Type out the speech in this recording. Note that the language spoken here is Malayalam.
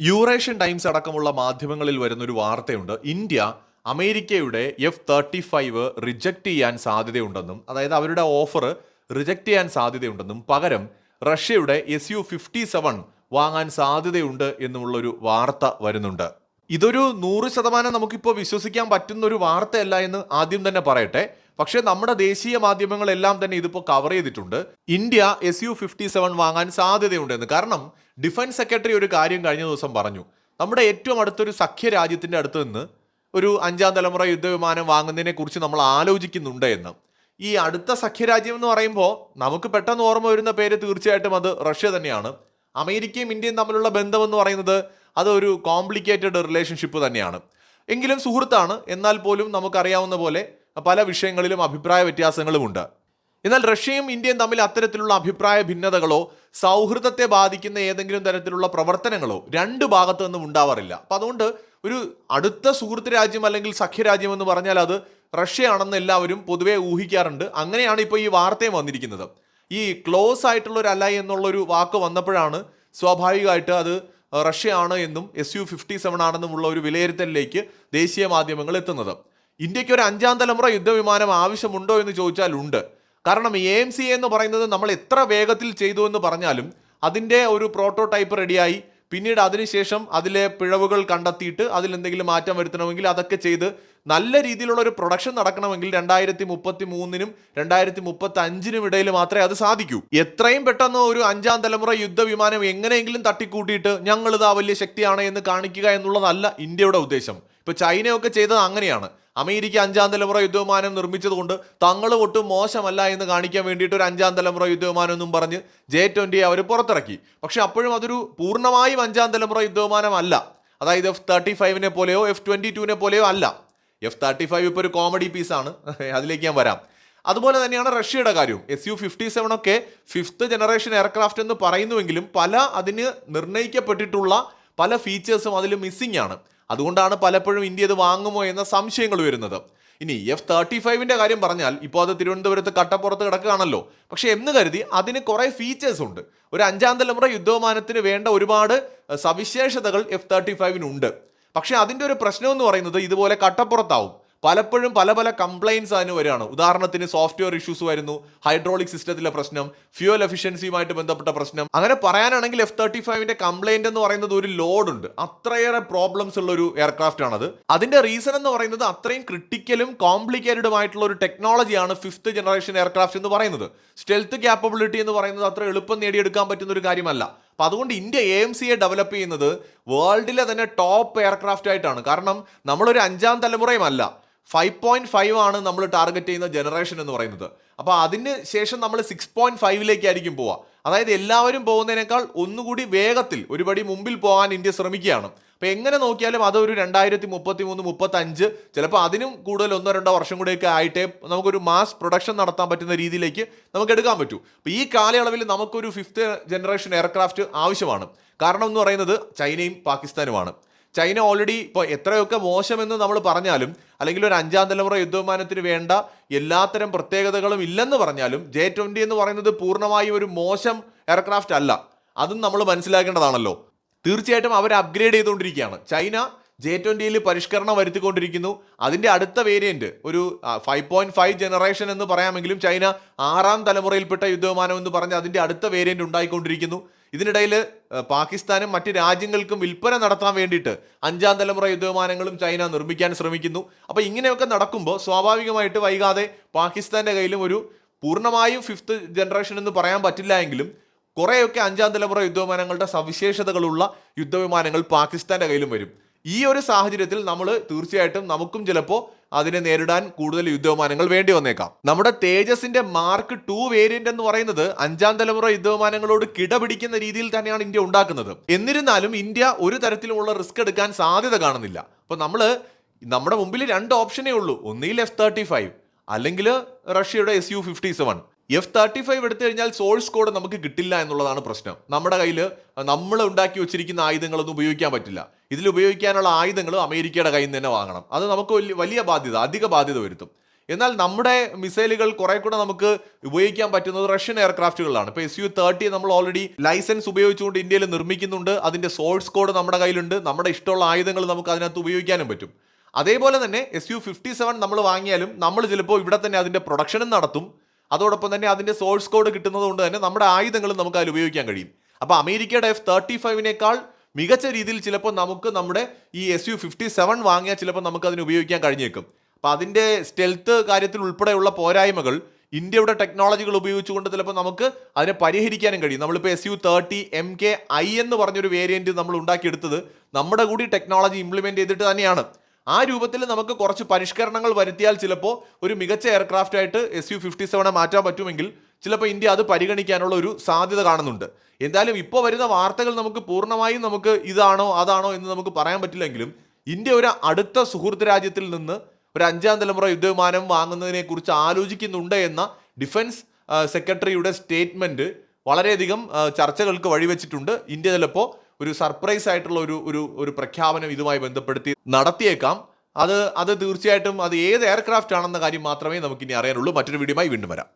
യൂറേഷ്യൻ ടൈംസ് അടക്കമുള്ള മാധ്യമങ്ങളിൽ വരുന്നൊരു വാർത്തയുണ്ട്. ഇന്ത്യ അമേരിക്കയുടെ എഫ് തേർട്ടി ഫൈവ് റിജക്റ്റ് ചെയ്യാൻ സാധ്യതയുണ്ടെന്നും അതായത് അവരുടെ ഓഫർ റിജക്റ്റ് ചെയ്യാൻ സാധ്യതയുണ്ടെന്നും പകരം റഷ്യയുടെ എസ് യു ഫിഫ്റ്റി സെവൻ വാങ്ങാൻ സാധ്യതയുണ്ട് എന്നുമുള്ളൊരു വാർത്ത വരുന്നുണ്ട്. ഇതൊരു നൂറ് ശതമാനം നമുക്കിപ്പോൾ വിശ്വസിക്കാൻ പറ്റുന്ന ഒരു വാർത്തയല്ല എന്ന് ആദ്യം തന്നെ പറയട്ടെ. പക്ഷേ നമ്മുടെ ദേശീയ മാധ്യമങ്ങളെല്ലാം തന്നെ ഇതിപ്പോൾ കവർ ചെയ്തിട്ടുണ്ട്. India S U fifty seven വാങ്ങാൻ സാധ്യതയുണ്ടെന്ന്. കാരണം ഡിഫൻസ് സെക്രട്ടറി ഒരു കാര്യം കഴിഞ്ഞ ദിവസം പറഞ്ഞു. നമ്മുടെ ഏറ്റവും അടുത്തൊരു സഖ്യ രാജ്യത്തിന്റെ അടുത്ത് നിന്ന് ഒരു അഞ്ചാം തലമുറ യുദ്ധവിമാനം വാങ്ങുന്നതിനെ കുറിച്ച് നമ്മൾ ആലോചിക്കുന്നുണ്ട് എന്ന്. ഈ അടുത്ത സഖ്യരാജ്യം എന്ന് പറയുമ്പോൾ നമുക്ക് പെട്ടെന്ന് ഓർമ്മ വരുന്ന പേര് തീർച്ചയായിട്ടും അത് റഷ്യ തന്നെയാണ്. അമേരിക്കയും ഇന്ത്യയും തമ്മിലുള്ള ബന്ധം എന്ന് പറയുന്നത് അതൊരു കോംപ്ലിക്കേറ്റഡ് റിലേഷൻഷിപ്പ് തന്നെയാണ്. എങ്കിലും സുഹൃത്താണ്. എന്നാൽ പോലും നമുക്കറിയാവുന്ന പോലെ പല വിഷയങ്ങളിലും അഭിപ്രായ വ്യത്യാസങ്ങളുമുണ്ട് എന്നാൽ റഷ്യയും ഇന്ത്യയും തമ്മിൽ അത്തരത്തിലുള്ള അഭിപ്രായ ഭിന്നതകളോ സൗഹൃദത്തെ ബാധിക്കുന്ന ഏതെങ്കിലും തരത്തിലുള്ള പ്രവർത്തനങ്ങളോ രണ്ട് ഭാഗത്തു നിന്നും ഉണ്ടാവാറില്ല. അപ്പം അതുകൊണ്ട് ഒരു അടുത്ത സുഹൃത്ത് രാജ്യം അല്ലെങ്കിൽ സഖ്യരാജ്യം എന്ന് പറഞ്ഞാൽ അത് റഷ്യയാണെന്ന് എല്ലാവരും പൊതുവെ ഊഹിക്കാറുണ്ട്. അങ്ങനെയാണ് ഇപ്പോൾ ഈ വാർത്തയും വന്നിരിക്കുന്നത്. ഈ ക്ലോസ് ആയിട്ടുള്ള ഒരു അല്ല എന്നുള്ളൊരു വാക്ക് വന്നപ്പോഴാണ് സ്വാഭാവികമായിട്ട് അത് റഷ്യയാണ് എന്നും എസ് യു ഫിഫ്റ്റി സെവൻ ആണെന്നുമുള്ള ഒരു വിലയിരുത്തലിലേക്ക് ദേശീയ മാധ്യമങ്ങൾ എത്തുന്നത്. ഇന്ത്യയ്ക്ക് ഒരു അഞ്ചാം തലമുറ യുദ്ധവിമാനം ആവശ്യമുണ്ടോ എന്ന് ചോദിച്ചാൽ ഉണ്ട്. കാരണം എ സി എന്ന് പറയുന്നത് നമ്മൾ എത്ര വേഗത്തിൽ ചെയ്തു എന്ന് പറഞ്ഞാലും അതിന്റെ ഒരു പ്രോട്ടോടൈപ്പ് റെഡിയായി പിന്നീട് അതിനുശേഷം അതിലെ പിഴവുകൾ കണ്ടെത്തിയിട്ട് അതിൽ എന്തെങ്കിലും മാറ്റം വരുത്തണമെങ്കിൽ അതൊക്കെ ചെയ്ത് നല്ല രീതിയിലുള്ള ഒരു പ്രൊഡക്ഷൻ നടക്കണമെങ്കിൽ രണ്ടായിരത്തി മുപ്പത്തി മൂന്നിനും രണ്ടായിരത്തി മുപ്പത്തി അഞ്ചിനും ഇടയിൽ മാത്രമേ അത് സാധിക്കൂ. എത്രയും പെട്ടെന്ന് ഒരു അഞ്ചാം തലമുറ യുദ്ധവിമാനം എങ്ങനെയെങ്കിലും തട്ടിക്കൂട്ടിയിട്ട് ഞങ്ങളിതാ വലിയ ശക്തിയാണ് എന്ന് കാണിക്കുക എന്നുള്ളതല്ല ഇന്ത്യയുടെ ഉദ്ദേശം. ഇപ്പൊ ചൈനയൊക്കെ ചെയ്തത് അങ്ങനെയാണ്. അമേരിക്ക അഞ്ചാം തലമുറ യുദ്ധവിമാനം നിർമ്മിച്ചതുകൊണ്ട് തങ്ങൾ ഒട്ടും മോശമല്ല എന്ന് കാണിക്കാൻ വേണ്ടിയിട്ട് ഒരു അഞ്ചാം തലമുറ യുദ്ധവിമാനം എന്നും പറഞ്ഞ് ജെ ട്വന്റി അവർ പുറത്തിറക്കി. പക്ഷെ അപ്പോഴും അതൊരു പൂർണമായും അഞ്ചാം തലമുറ യുദ്ധവിമാനമല്ല അതായത് എഫ് തേർട്ടി ഫൈവിനെ പോലെയോ എഫ് ട്വന്റി ടുവിനെ പോലെയോ അല്ല. എഫ് തേർട്ടി ഫൈവ് ഇപ്പോൾ ഒരു കോമഡി പീസാണ്. അതിലേക്ക് ഞാൻ വരാം. അതുപോലെ തന്നെയാണ് റഷ്യയുടെ കാര്യവും. എസ് യു ഫിഫ്റ്റി സെവൻ ഒക്കെ ഫിഫ്ത്ത് ജനറേഷൻ എയർക്രാഫ്റ്റ് എന്ന് പറയുന്നുവെങ്കിലും പല അതിന് നിർണയിക്കപ്പെട്ടിട്ടുള്ള പല ഫീച്ചേഴ്സും അതിൽ മിസ്സിംഗ് ആണ്. അതുകൊണ്ടാണ് പലപ്പോഴും ഇന്ത്യ ഇത് വാങ്ങുമോ എന്ന സംശയങ്ങൾ വരുന്നത് ഇനി എഫ് തേർട്ടി ഫൈവിന്റെ കാര്യം പറഞ്ഞാൽ ഇപ്പോൾ അത് തിരുവനന്തപുരത്ത് കട്ടപ്പുറത്ത് കിടക്കുകയാണല്ലോ. പക്ഷേ എന്ന് കരുതി അതിന് കുറേ ഫീച്ചേഴ്സ് ഉണ്ട്. ഒരു അഞ്ചാം തലമുറ യുദ്ധവിമാനത്തിന് വേണ്ട ഒരുപാട് സവിശേഷതകൾ എഫ് തേർട്ടി ഫൈവിനുണ്ട് പക്ഷേ അതിന്റെ ഒരു പ്രശ്നം എന്ന് പറയുന്നത് ഇതുപോലെ കട്ടപ്പുറത്താവും. പലപ്പോഴും പല പല കംപ്ലൈൻസ് അതിന് വരികയാണ്. ഉദാഹരണത്തിന് സോഫ്റ്റ്വെയർ ഇഷ്യൂസ് വരുന്നു ഹൈഡ്രോളിക് സിസ്റ്റത്തിലെ പ്രശ്നം ഫ്യൂൽ എഫിഷ്യൻസിയുമായിട്ട് ബന്ധപ്പെട്ട പ്രശ്നം. അങ്ങനെ പറയാനാണെങ്കിൽ എഫ് തേർട്ടി ഫൈവിന്റെ കംപ്ലൈന്റ് എന്ന് പറയുന്നത് ഒരു ലോഡ് ഉണ്ട്. അത്രയേറെ പ്രോബ്ലംസ് ഉള്ള ഒരു എയർക്രാഫ്റ്റ് ആണത്. അതിന്റെ റീസൺ എന്ന് പറയുന്നത് അത്രയും ക്രിട്ടിക്കലും കോംപ്ലിക്കേറ്റഡും ആയിട്ടുള്ള ഒരു ടെക്നോളജിയാണ് ഫിഫ്ത്ത് ജനറേഷൻ എയർക്രാഫ്റ്റ് എന്ന് പറയുന്നത്. സ്റ്റെൽത്ത് ക്യാപ്പബിലിറ്റി എന്ന് പറയുന്നത് അത്ര എളുപ്പം നേടിയെടുക്കാൻ പറ്റുന്ന ഒരു കാര്യമല്ല. അപ്പൊ അതുകൊണ്ട് ഇന്ത്യ എ എം സിയെ ഡെവലപ്പ് ചെയ്യുന്നത് വേൾഡിലെ തന്നെ ടോപ്പ് എയർക്രാഫ്റ്റ് ആയിട്ടാണ്. കാരണം നമ്മളൊരു അഞ്ചാം തലമുറയും അല്ല ഫൈവ് പോയിന്റ് ഫൈവ് ആണ് നമ്മൾ ടാർഗറ്റ് ചെയ്യുന്ന ജനറേഷൻ എന്ന് പറയുന്നത്. അപ്പോൾ അതിന് ശേഷം നമ്മൾ സിക്സ് പോയിന്റ് ഫൈവിലേക്കായിരിക്കും പോവുക. അതായത് എല്ലാവരും പോകുന്നതിനേക്കാൾ ഒന്നുകൂടി വേഗത്തിൽ ഒരുപടി മുമ്പിൽ പോകാൻ ഇന്ത്യ ശ്രമിക്കുകയാണ്. അപ്പോൾ എങ്ങനെ നോക്കിയാലും അതൊരു രണ്ടായിരത്തി മുപ്പത്തി മൂന്ന് മുപ്പത്തി അഞ്ച് ചിലപ്പോൾ അതിനും കൂടുതൽ ഒന്നോ രണ്ടോ വർഷം കൂടെയൊക്കെ ആയിട്ടേ നമുക്കൊരു മാസ് പ്രൊഡക്ഷൻ നടത്താൻ പറ്റുന്ന രീതിയിലേക്ക് നമുക്ക് എടുക്കാൻ പറ്റൂ. അപ്പോൾ ഈ കാലയളവിൽ നമുക്കൊരു ഫിഫ്ത്ത് ജനറേഷൻ എയർക്രാഫ്റ്റ് ആവശ്യമാണ്. കാരണം എന്ന് പറയുന്നത് ചൈനയും പാകിസ്ഥാനുമാണ്. ചൈന ഓൾറെഡി ഇപ്പോൾ എത്രയൊക്കെ മോശമെന്ന് നമ്മൾ പറഞ്ഞാലും അല്ലെങ്കിൽ ഒരു അഞ്ചാം തലമുറ യുദ്ധവിമാനത്തിന് വേണ്ട എല്ലാത്തരം പ്രത്യേകതകളും ഇല്ലെന്ന് പറഞ്ഞാലും ജെ ട്വന്റി എന്ന് പറയുന്നത് പൂർണമായും ഒരു മോശം എയർക്രാഫ്റ്റ് അല്ല. അതും നമ്മൾ മനസ്സിലാക്കേണ്ടതാണല്ലോ. തീർച്ചയായിട്ടും അവർ അപ്ഗ്രേഡ് ചെയ്തുകൊണ്ടിരിക്കുകയാണ്. ചൈന ജെ ട്വന്റിയിൽ പരിഷ്കരണം വരുത്തിക്കൊണ്ടിരിക്കുന്നു. അതിന്റെ അടുത്ത വേരിയന്റ് ഒരു ഫൈവ് പോയിന്റ് ഫൈവ് ജനറേഷൻ എന്ന് പറയാമെങ്കിലും ചൈന ആറാം തലമുറയിൽപ്പെട്ട യുദ്ധവിമാനം എന്ന് പറഞ്ഞ് അതിന്റെ അടുത്ത വേരിയന്റ് ഉണ്ടായിക്കൊണ്ടിരിക്കുന്നു. ഇതിനിടയിൽ പാകിസ്ഥാനും മറ്റ് രാജ്യങ്ങൾക്കും വിൽപ്പന നടത്താൻ വേണ്ടിയിട്ട് അഞ്ചാം തലമുറ യുദ്ധവിമാനങ്ങളും ചൈന നിർമ്മിക്കാൻ ശ്രമിക്കുന്നു. അപ്പോൾ ഇങ്ങനെയൊക്കെ നടക്കുമ്പോൾ സ്വാഭാവികമായിട്ട് വൈകാതെ പാകിസ്ഥാന്റെ കയ്യിലും ഒരു പൂർണമായും ഫിഫ്ത്ത് ജനറേഷൻ എന്ന് പറയാൻ പറ്റില്ല എങ്കിലും കുറേയൊക്കെ അഞ്ചാം തലമുറ യുദ്ധവിമാനങ്ങളുടെ സവിശേഷതകളുള്ള യുദ്ധവിമാനങ്ങൾ പാകിസ്ഥാന്റെ കയ്യിലും വരും. ഈ ഒരു സാഹചര്യത്തിൽ നമ്മൾ തീർച്ചയായിട്ടും നമുക്കും ചിലപ്പോൾ അതിനെ നേരിടാൻ കൂടുതൽ യുദ്ധവിമാനങ്ങൾ വേണ്ടി വന്നേക്കാം. നമ്മുടെ തേജസിന്റെ മാർക്ക് ടു വേരിയന്റ് എന്ന് പറയുന്നത് അഞ്ചാം തലമുറ യുദ്ധവിമാനങ്ങളോട് കിടപിടിക്കുന്ന രീതിയിൽ തന്നെയാണ് ഇന്ത്യ ഉണ്ടാക്കുന്നത്. എന്നിരുന്നാലും ഇന്ത്യ ഒരു തരത്തിലുമുള്ള റിസ്ക് എടുക്കാൻ സാധ്യത കാണുന്നില്ല. അപ്പോൾ നമ്മൾ നമ്മുടെ മുമ്പിൽ രണ്ട് ഓപ്ഷനേ ഉള്ളൂ. ഒന്നിൽ എഫ് തേർട്ടി ഫൈവ് അല്ലെങ്കിൽ റഷ്യയുടെ S U fifty seven. F thirty five എടുത്തു കഴിഞ്ഞാൽ സോഴ്സ് കോഡ് നമുക്ക് കിട്ടില്ല എന്നുള്ളതാണ് പ്രശ്നം. നമ്മുടെ കയ്യിൽ നമ്മൾ ഉണ്ടാക്കി വെച്ചിരിക്കുന്ന ആയുധങ്ങളൊന്നും ഉപയോഗിക്കാൻ പറ്റില്ല. ഇതിൽ ഉപയോഗിക്കാനുള്ള ആയുധങ്ങൾ അമേരിക്കയുടെ കയ്യിൽ നിന്ന് തന്നെ വാങ്ങണം. അത് നമുക്ക് വലിയ ബാധ്യത അധിക ബാധ്യത വരുത്തും. എന്നാൽ നമ്മുടെ മിസൈലുകൾ കുറെ കൂടെ നമുക്ക് ഉപയോഗിക്കാൻ പറ്റുന്നത് റഷ്യൻ എയർക്രാഫ്റ്റുകളാണ്. ഇപ്പോൾ എസ് യു തേർട്ടി നമ്മൾ ഓൾറെഡി ലൈസൻസ് ഉപയോഗിച്ചുകൊണ്ട് ഇന്ത്യയിൽ നിർമ്മിക്കുന്നുണ്ട്. അതിന്റെ സോഴ്സ് കോഡ് നമ്മുടെ കയ്യിലുണ്ട്. നമ്മുടെ ഇഷ്ടമുള്ള ആയുധങ്ങൾ നമുക്ക് അതിനകത്ത് ഉപയോഗിക്കാനും പറ്റും. അതേപോലെ തന്നെ എസ് യു ഫിഫ്റ്റി സെവൻ നമ്മൾ വാങ്ങിയാലും നമ്മൾ ചിലപ്പോൾ ഇവിടെ തന്നെ അതിന്റെ പ്രൊഡക്ഷനും നടത്തും. അതോടൊപ്പം തന്നെ അതിന്റെ സോഴ്സ് കോഡ് കിട്ടുന്നത് കൊണ്ട് തന്നെ നമ്മുടെ ആയുധങ്ങളും നമുക്ക് അതിൽ ഉപയോഗിക്കാൻ കഴിയും. അപ്പോൾ അമേരിക്കയുടെ എഫ് തേർട്ടി ഫൈവിനേക്കാൾ മികച്ച രീതിയിൽ ചിലപ്പോൾ നമുക്ക് നമ്മുടെ ഈ എസ് യു ഫിഫ്റ്റി സെവൻ വാങ്ങിയാൽ ചിലപ്പോൾ നമുക്ക് അതിന് ഉപയോഗിക്കാൻ കഴിഞ്ഞേക്കും. അപ്പോൾ അതിന്റെ സ്റ്റെൽത്ത് കാര്യത്തിൽ ഉൾപ്പെടെയുള്ള പോരായ്മകൾ ഇന്ത്യയുടെ ടെക്നോളജികൾ ഉപയോഗിച്ചുകൊണ്ട് ചിലപ്പോൾ നമുക്ക് അതിനെ പരിഹരിക്കാനും കഴിയും. നമ്മളിപ്പോൾ S U thirty M K I എന്ന് പറഞ്ഞൊരു വേരിയന്റ് നമ്മൾ ഉണ്ടാക്കിയെടുത്തത് നമ്മുടെ കൂടി ടെക്നോളജി ഇംപ്ലിമെന്റ് ചെയ്തിട്ട് തന്നെയാണ്. ആ രൂപത്തിൽ നമുക്ക് കുറച്ച് പരിഷ്കരണങ്ങൾ വരുത്തിയാൽ ചിലപ്പോൾ ഒരു മികച്ച എയർക്രാഫ്റ്റ് ആയിട്ട് എസ് യു ഫിഫ്റ്റി സെവനെ മാറ്റാൻ പറ്റുമെങ്കിൽ ചിലപ്പോൾ ഇന്ത്യ അത് പരിഗണിക്കാനുള്ള ഒരു സാധ്യത കാണുന്നുണ്ട്. എന്തായാലും ഇപ്പോൾ വരുന്ന വാർത്തകൾ നമുക്ക് പൂർണമായും നമുക്ക് ഇതാണോ അതാണോ എന്ന് നമുക്ക് പറയാൻ പറ്റില്ലെങ്കിലും ഇന്ത്യ ഒരു അടുത്ത സുഹൃത്ത് രാജ്യത്തിൽ നിന്ന് ഒരു അഞ്ചാം തലമുറ യുദ്ധവിമാനം വാങ്ങുന്നതിനെ കുറിച്ച് ആലോചിക്കുന്നുണ്ട് എന്ന ഡിഫൻസ് സെക്രട്ടറിയുടെ സ്റ്റേറ്റ്മെന്റ് വളരെയധികം ചർച്ചകൾക്ക് വഴിവെച്ചിട്ടുണ്ട്. ഇന്ത്യ ചിലപ്പോൾ ഒരു സർപ്രൈസ് ആയിട്ടുള്ള ഒരു ഒരു ഒരു പ്രഖ്യാപനം ഇതുമായി ബന്ധപ്പെടുത്തി നടത്തിയേക്കാം. അത് അത് തീർച്ചയായിട്ടും അത് ഏത് എയർക്രാഫ്റ്റ് ആണെന്ന കാര്യം മാത്രമേ നമുക്കിനി അറിയാനുള്ളൂ. മറ്റൊരു വീഡിയോയുമായി വീണ്ടും വരാം.